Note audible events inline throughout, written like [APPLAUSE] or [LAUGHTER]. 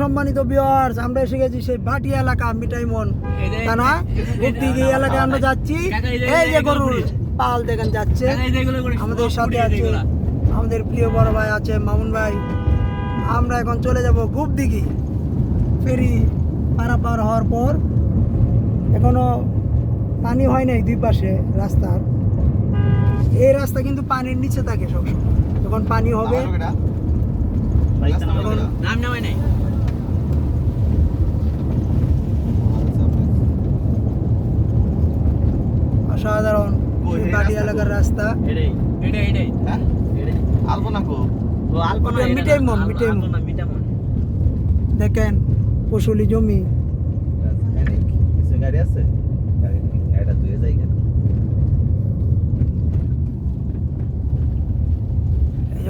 সম্মানিত ভিউয়ার্স আমরা এসে গেছি সেই ভাটি এলাকা মিঠাইমন। তা না এলাকায় আমরা যাচ্ছি। এই যে গরুর পাল দেখেন যাচ্ছে। আমাদের সাথে আছে আমাদের প্রিয় বড় ভাই আছে মামুন ভাই। আমরা এখন চলে যাব গুপদিঘি ফেরি পারাপার হওয়ার পর এখনও পানি হয় নাই দুই পাশে রাস্তার। এই রাস্তা কিন্তু পানির নিচে থাকে সবসময়। যখন পানি হবে নাম নেওয়াই নাই। অসাধারণ এলাকার রাস্তা। এটাই এটাই এটাই। এটাই। আলপনা কো? ও আলপনা। দেখেন ফসলি জমি। কিছু গাড়ি আছে? গাড়িটা ধুয়ে যাই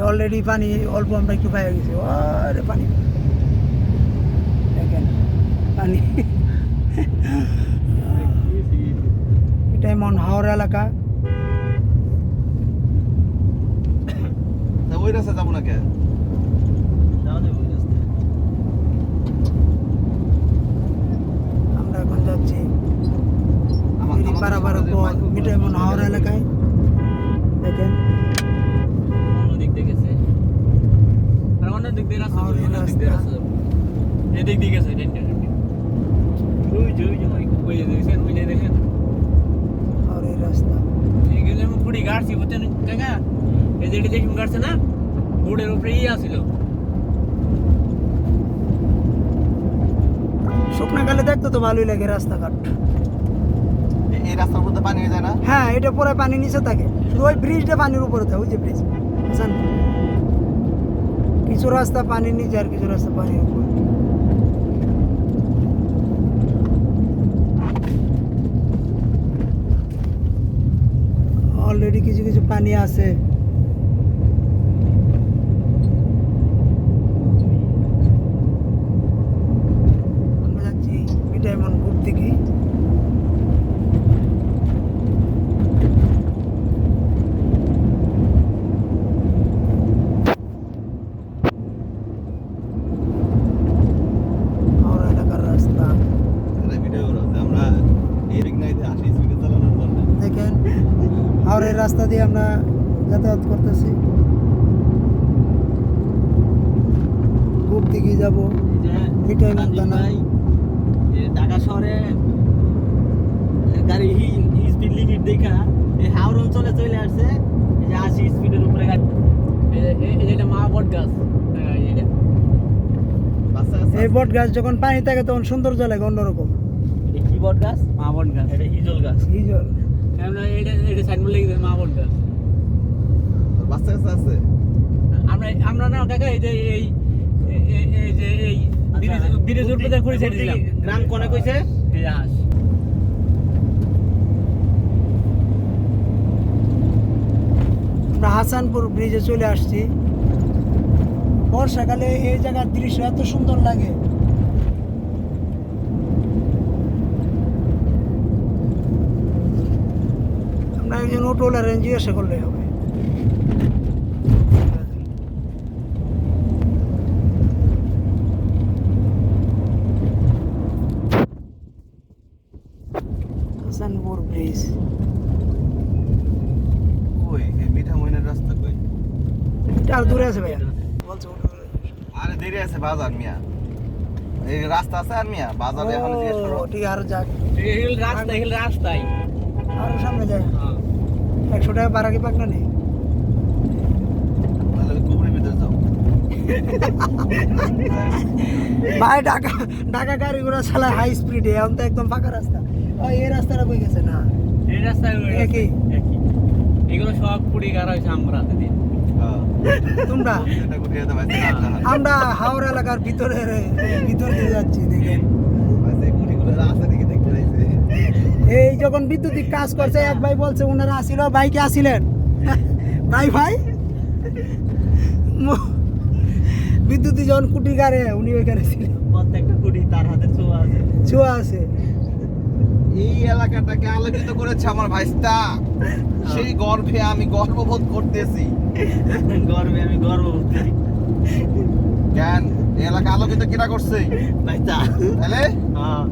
অলরেডি পানি অল্প আমরা একটু পাই গেছি। আরে পানি। দেখেন পানি। মন হাওড়া এলাকা [COUGHS] তা ওই রাস্তা যাব না কে। আমরা এখন যাচ্ছি পারাবার পর মন হাওড়া এলাকায় দেখেন অন্য দিক দিয়ে গেছে। আর অন্য দিক দিয়ে রাস্তা অন্য দিক দিয়ে রাস্তা। এদিক দিয়ে গেছে। ওই যে, ওই ওই- ওই যে দেখেন। আর এই রাস্তা এগুলো আমি পুরি গাড়ছি, বুঝছেন, কাকা? এই যে দেখুন গাড়ছে না? বোর্ডের উপরে ইয়ে আছিল। শুকনা কালে দেখতে তো ভালোই লাগে রাস্তাঘাট এই- এই রাস্তার মধ্যে পানি হয়ে যায় না হ্যাঁ এটা পরে পানি নিচে থাকে শুধু ওই ব্রিজটা পানির উপরে থাকে ওই যে ব্রিজ বুঝছেন কিছু রাস্তা পানির নিচে আর কিছু রাস্তা পানির উপরে অলরেডি কিছু কিছু পানি আছে। আমরা যাচ্ছি মিঠাইমন ঘুরতে কি হাওড়া এলাকার রাস্তা এটা ভিডিও করা আছে আমরা এই দিক নাই আশি স্পিডে চালানোর জন্য দেখেন হাওড়ের রাস্তা দিয়ে আমরা যাতায়াত করতেছি। খুব দিকে যাব। ঢাকা শহরে গাড়ি স্পিড লিমিট দেখা এই হাওড় অঞ্চলে চলে আসছে এই যে আশি স্পিডের উপরে গাড়ি মা বট গাছ এই বট গাছ যখন পানি থাকে তখন সৌন্দর্য লাগে অন্যরকম। এটা কি বট গাছ? মা বট গাছ। এটা হিজল গাছ। হিজল। আমরা এটা এটা সাইনবোর্ড লিখে মা বট গাছ বাচ্চা কাচ্চা আছে? আমরা আমরা না কাকা এই যে এই যে এই ব্রিজ- উপরে ঘুরে ছেড়ে দিলাম। গ্রাম কোনে কইছে? এই আমরা হাসানপুর ব্রিজে চলে আসছি। বর্ষাকালে এই জায়গার দৃশ্য এত সুন্দর লাগে আমরা একজন অটোলার জিজ্ঞাসা করলে হবে। হাসানপুর ব্রিজ কই? এই মিঠা মইনের রাস্তা কই? এটা আর দূরে আছে ভাইয়া। বলছে আরে দেরি আছে বাজার মিয়া। এই রাস্তা আছে আর মিয়া বাজারে এখন জিজ্ঞেস করো। ঠিক আর যাক। এগুলো রাস্তা এগুলো রাস্তাই আরও সামনে যায় হ্যাঁ। একশো টাকা বাড়া কি পাক না নেই? ওই ভাই ঢাকা ঢাকা গাড়ি ঘোড়া চালায় হাই স্পিডে এখন তো একদম ফাঁকা রাস্তা। ও এই রাস্তাটা বই গেছে? না। এই রাস্তায় একই। একই। এগুলো সব পুড়ি গাড়া হয়েছে আমরা দিন। হ্যাঁ। তোমরা? আমরা হাওড়া এলাকার ভিতরে ভিতর দিয়ে যাচ্ছি দেখেন ভাই কুড়িগুলো রাস্তা দিকে দেখতে পাইছে এই যখন বিদ্যুতিক কাজ করছে এক ভাই বলছে ওনারা আসিল বাইকে আসিলেন? [LAUGHS] ভাই ভাই। বিদ্যুতি যখন কুটি গাড়ে উনি ওইখানে ছিলেন প্রত্যেকটা কুড়ি তার হাতে ছোঁয়া আছে। ছোঁয়া আছে। এই এলাকাটাকে আলোকিত করেছে আমার ভাইস্তা। সেই গর্ভে আমি গর্ববোধ করতেছি। গর্বে আমি গর্ববোধ করি। এই এলাকা আলোকিত কিরা করছে? ভাইস্তা। তাহলে? হ্যাঁ।